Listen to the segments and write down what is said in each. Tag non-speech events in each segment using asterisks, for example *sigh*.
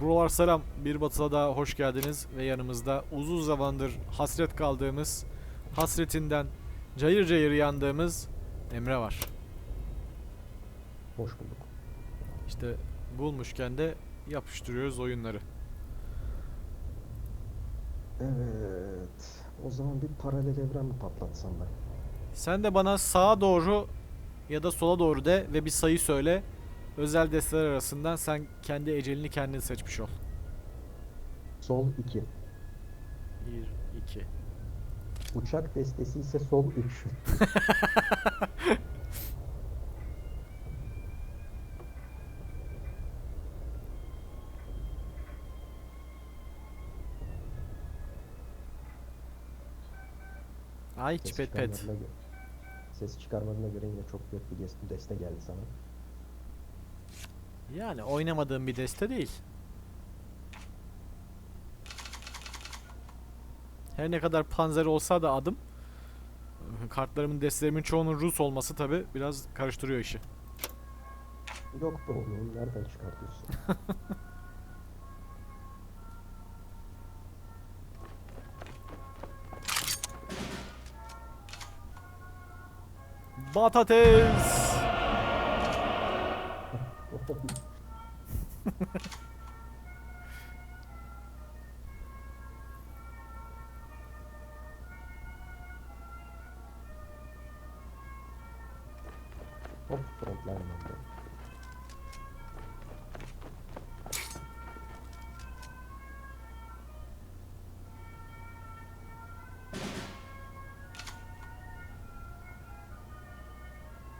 Brolar selam. Bir Batı'la da hoş geldiniz ve yanımızda uzun zamandır hasret kaldığımız, hasretinden cayır cayır yandığımız Emre var. Hoş bulduk. İşte bulmuşken de yapıştırıyoruz oyunları. Evet. O zaman bir paralel evren mi patlatsam ben? Sen de bana sağa doğru ya da sola doğru de ve bir sayı söyle. Özel desteler arasından sen kendi ecelini kendin seçmiş ol. Sol 2. 1, 2. Uçak destesi ise sol 3. Ay çipet pet. Ses çıkarmadığına göre yine çok büyük bir des- deste geldi sana. Yani oynamadığım bir deste değil. Her ne kadar panzer olsa da adım kartlarımın destelerimin çoğunun Rus olması tabi biraz karıştırıyor işi. Yok be oğlum nereden çıkartıyorsun? *laughs* Patates! Hop problem oldu.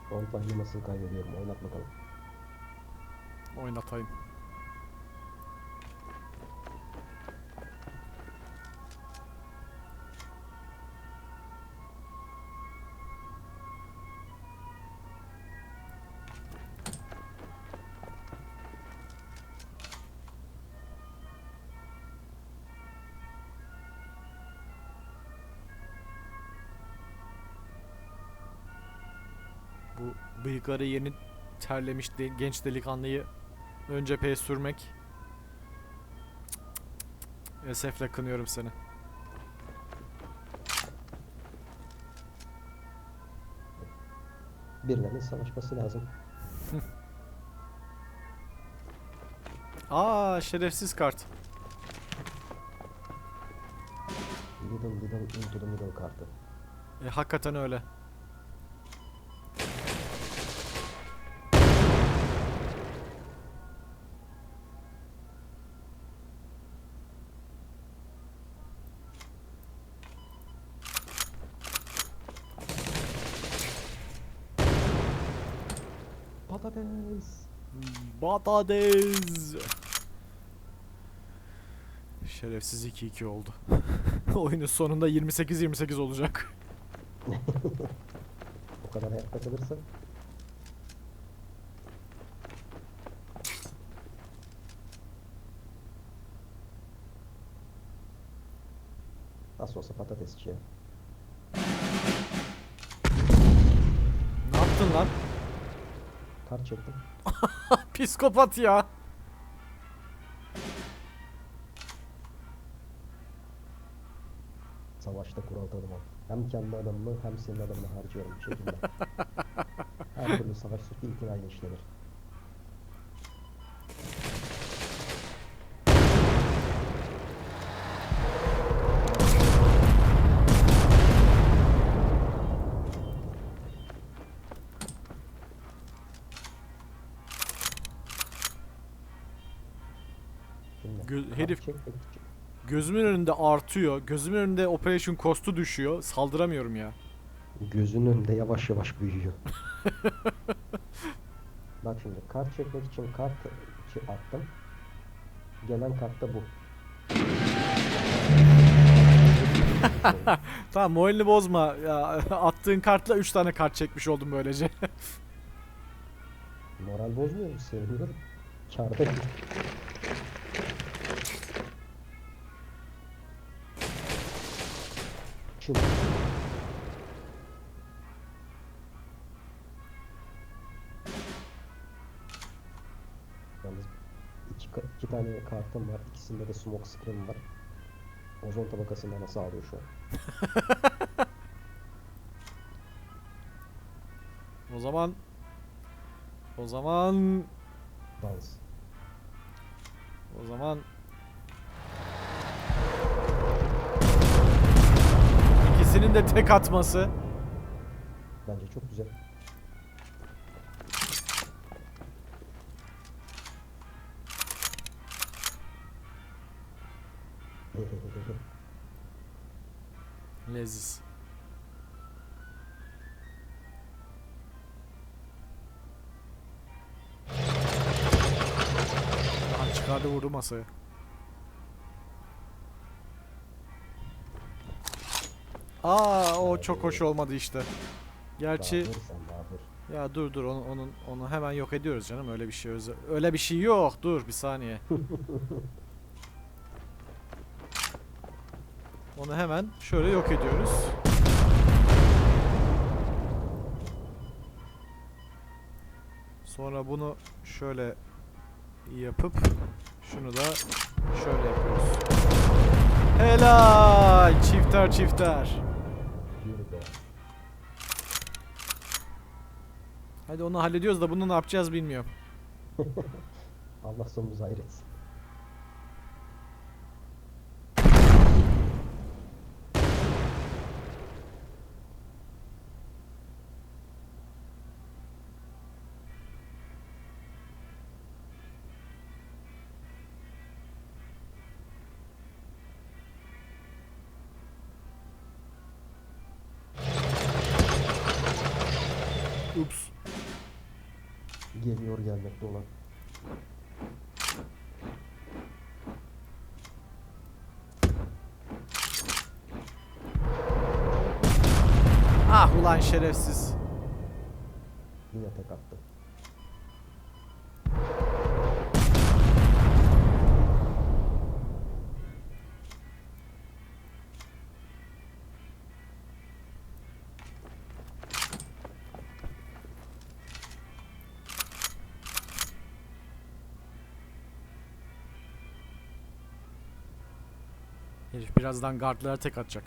Kompa himasını kaybediyorum. Oynat bakalım. Oynatayım. Bu bıyıkları yeni terlemiş de- genç delikanlıyı ön cepheye sürmek. Esefle kınıyorum seni. Birilerinin savaşması lazım. *laughs* Aa şerefsiz kart. Little little into the middle kartı. E, hakikaten öyle. Patates. Şerefsiz 2-2 oldu. *laughs* Oyunun sonunda 28-28 olacak. *laughs* O kadar hayatta kalırsa Nasıl olsa patatesçi ya. Ne yaptın lan? Kart çektim. *laughs* Psikopat ya. Savaşta kural tanımam. Hem kendi adamımı hem senin adamını harcıyorum bir şekilde. *laughs* Her türlü savaş suçu itinayla işlenir. Gözümün önünde artıyor. Gözümün önünde operation cost'u düşüyor. Saldıramıyorum ya. Gözünün önünde yavaş yavaş büyüyor. *laughs* Bak şimdi kart çekmek için kart attım. Gelen kart da bu. *laughs* Tamam moralini bozma. Ya, *laughs* attığın kartla 3 tane kart çekmiş oldum böylece. Moral bozmuyorum, seviniyorum. Kârda Çıl. Yalnız iki, iki tane kartım var. İkisinde de smoke screen var. Ozon tabakasını bana sağlıyor şu an. *laughs* O zaman o zaman Dans. o zaman ikisinin de tek atması Bence çok güzel. *laughs* leziz. Aha çıkardı vurdu masaya. Aa o çok hoş olmadı işte. Gerçi Daha dur sen daha dur. ya dur dur onu onun onu hemen yok ediyoruz canım öyle bir şey öze- öyle bir şey yok. Dur bir saniye. *laughs* onu hemen şöyle yok ediyoruz. Sonra bunu şöyle yapıp şunu da şöyle yapıyoruz. Helal! Çifter çifter. Hadi onu hallediyoruz da bunu ne yapacağız bilmiyorum. *laughs* Allah sonumuzu hayretsin. Gelmekte olan. Ah ulan şerefsiz. Herif birazdan guardlara tek atacak.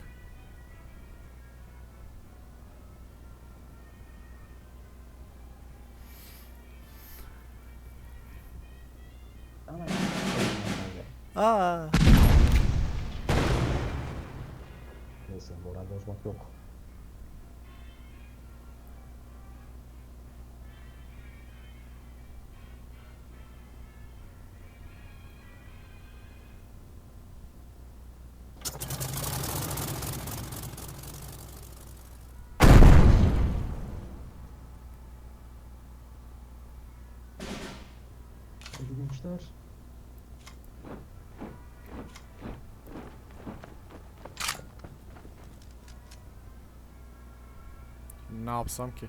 Gençler. Ne yapsam ki?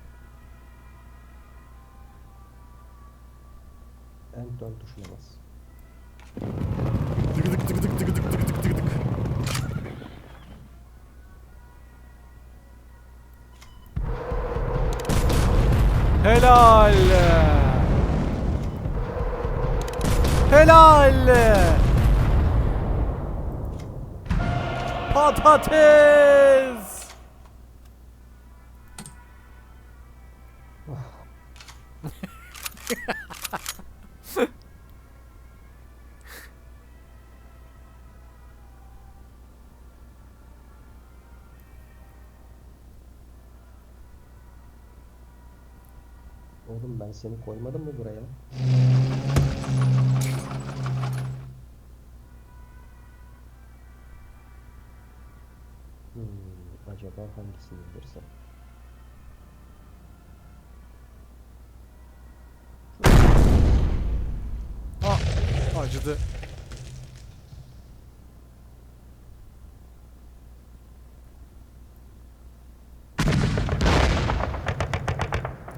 En dön tuşuna bas. Tık tık tık tık tık tık tık tık tık tık. Helal. Helal. Patates. Oğlum ben seni koymadım mı buraya? Acaba hangisini indirsem? Ah, acıdı.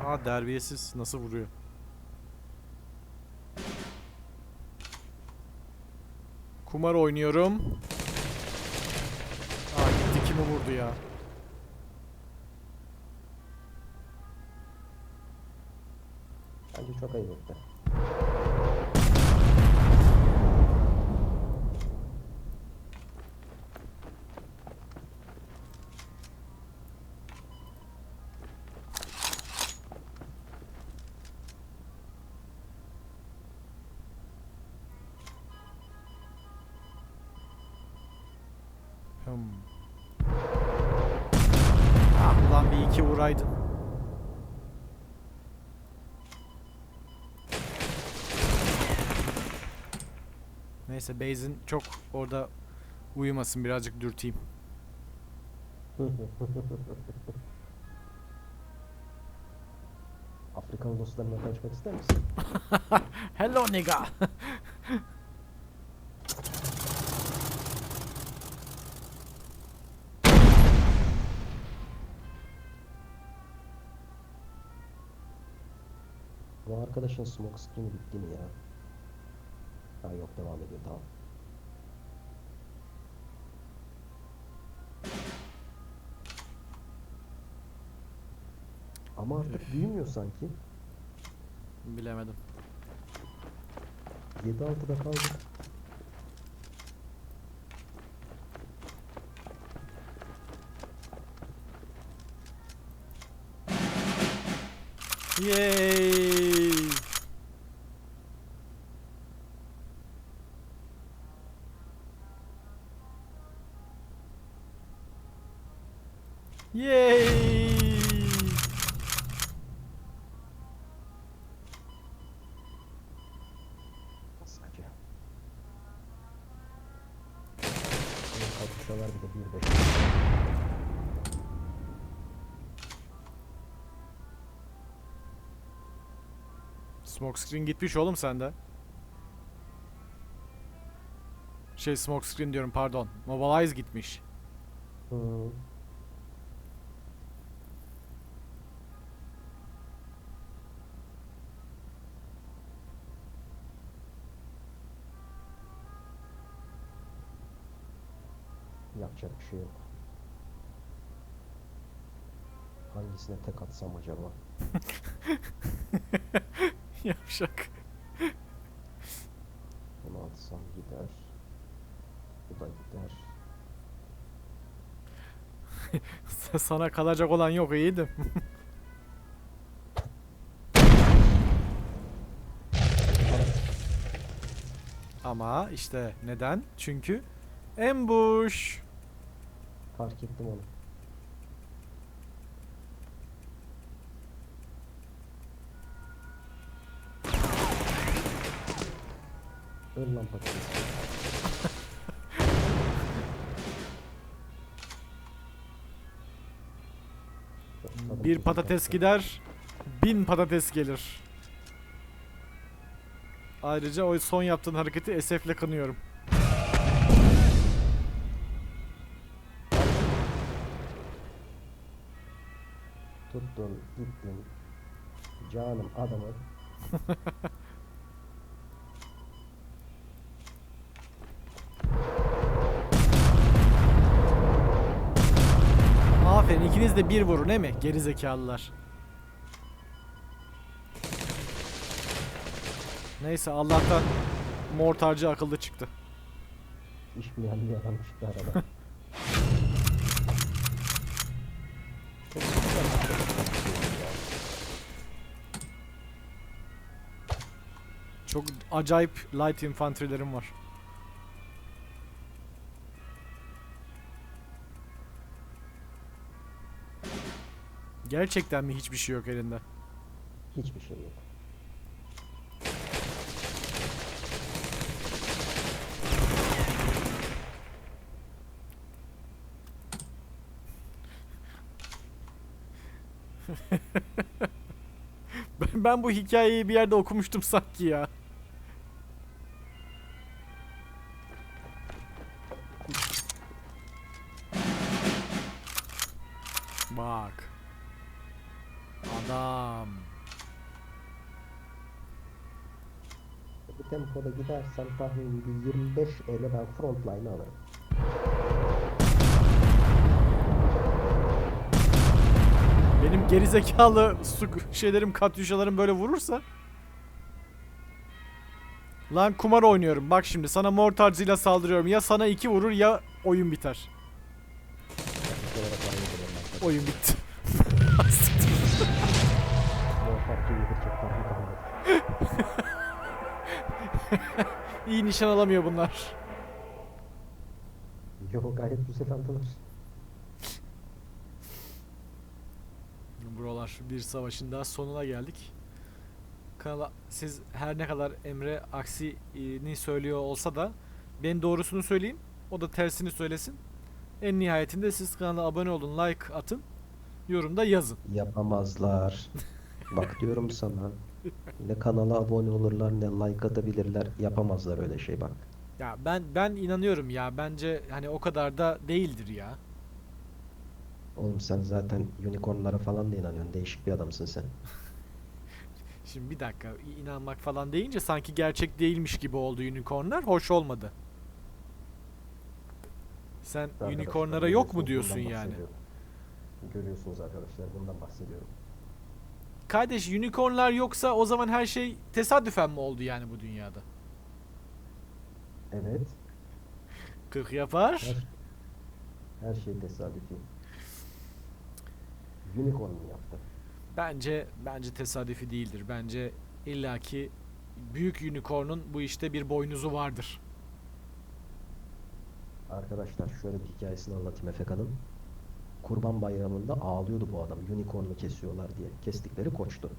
Aa derbiyesiz nasıl vuruyor? Kumar oynuyorum. Aa gitti kimi vurdu ya? bence çok ayıp etti. Hmm. Ah ulan bir iki vuraydın. Neyse Baze'in çok orada uyumasın birazcık dürteyim. *laughs* Afrikalı dostlarına tanışmak ister misin? *laughs* Hello nigga. Bu arkadaşın smoke screen'i bitti mi ya? Ha yok devam ediyor tamam. Ama artık büyümüyor sanki. Bilemedim. 7-6'da kaldık. Yay! Smoke screen gitmiş oğlum sende. Şey smoke screen diyorum pardon. Mobilize gitmiş. Hı. Yapacak bir şey yok. Hangisine tek atsam acaba? *laughs* Yavşak. Bunu atsam gider. Bu da gider. *laughs* Sana kalacak olan yok iyiydim. *laughs* Ama işte neden? Çünkü ambush. Fark ettim onu. Öl lan patates. Bir patates gider, bin patates gelir. Ayrıca o son yaptığın hareketi esefle kınıyorum. Tuttun, gittin. Canım adamı. *laughs* ikiniz de bir vurun değil mi? Geri zekalılar. Neyse Allah'tan mortarcı akıllı çıktı. İş bilen bir adam çıktı ya. *laughs* Çok acayip light infantry'lerim var. Gerçekten mi hiçbir şey yok elinde? Hiçbir şey yok. *laughs* Ben, ben bu hikayeyi bir yerde okumuştum sanki ya. Bak. Adam. Bu tempoda gidersen tahmini bir 25 ele ben frontline'ı alırım. Benim gerizekalı su şeylerim, katyuşalarım böyle vurursa Lan kumar oynuyorum. Bak şimdi sana mortarcıyla saldırıyorum. Ya sana iki vurur ya oyun biter. Oyun bitti. *laughs* Muvaffak gibi bir kalmadı. İyi nişan alamıyor bunlar. Yok gayet güzel aldılar. Buralar bir savaşın daha sonuna geldik. Kanala siz her ne kadar Emre aksini söylüyor olsa da ben doğrusunu söyleyeyim. O da tersini söylesin. En nihayetinde siz kanala abone olun, like atın, yorumda yazın. Yapamazlar. *laughs* Bak diyorum sana. Ne kanala abone olurlar ne like atabilirler. Yapamazlar öyle şey bak. Ya ben ben inanıyorum ya. Bence hani o kadar da değildir ya. Oğlum sen zaten unicornlara falan da inanıyorsun. Değişik bir adamsın sen. *laughs* Şimdi bir dakika inanmak falan deyince sanki gerçek değilmiş gibi oldu unicornlar. Hoş olmadı. Sen Arkadaşlar, unicornlara yok mu diyorsun bundan yani? bahsediyorum. Görüyorsunuz arkadaşlar bundan bahsediyorum. Kardeş unicornlar yoksa o zaman her şey tesadüfen mi oldu yani bu dünyada? Evet. 40 yapar. Her, her şey tesadüfi. Unicorn mu yaptı? Bence bence tesadüfi değildir. Bence illaki büyük unicorn'un bu işte bir boynuzu vardır. Arkadaşlar şöyle bir hikayesini anlatayım Efekan'ın. Kurban bayramında ağlıyordu bu adam. Unicorn'u kesiyorlar diye. Kestikleri koçtu.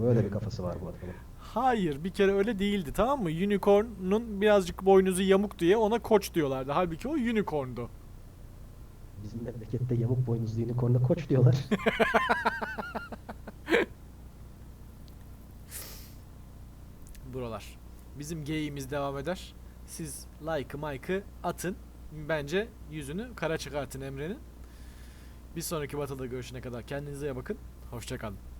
Böyle bir kafası var bu adamın. Hayır bir kere öyle değildi tamam mı? Unicorn'un birazcık boynuzu yamuk diye ona koç diyorlardı. Halbuki o unicorn'du. Bizim memlekette yamuk boynuzlu unicorn'a koç diyorlar. *laughs* Buralar. Bizim geyiğimiz devam eder. Siz like'ı mike'ı atın. Bence yüzünü kara çıkartın Emre'nin. Bir sonraki batıda görüşene kadar kendinize iyi bakın. Hoşçakalın.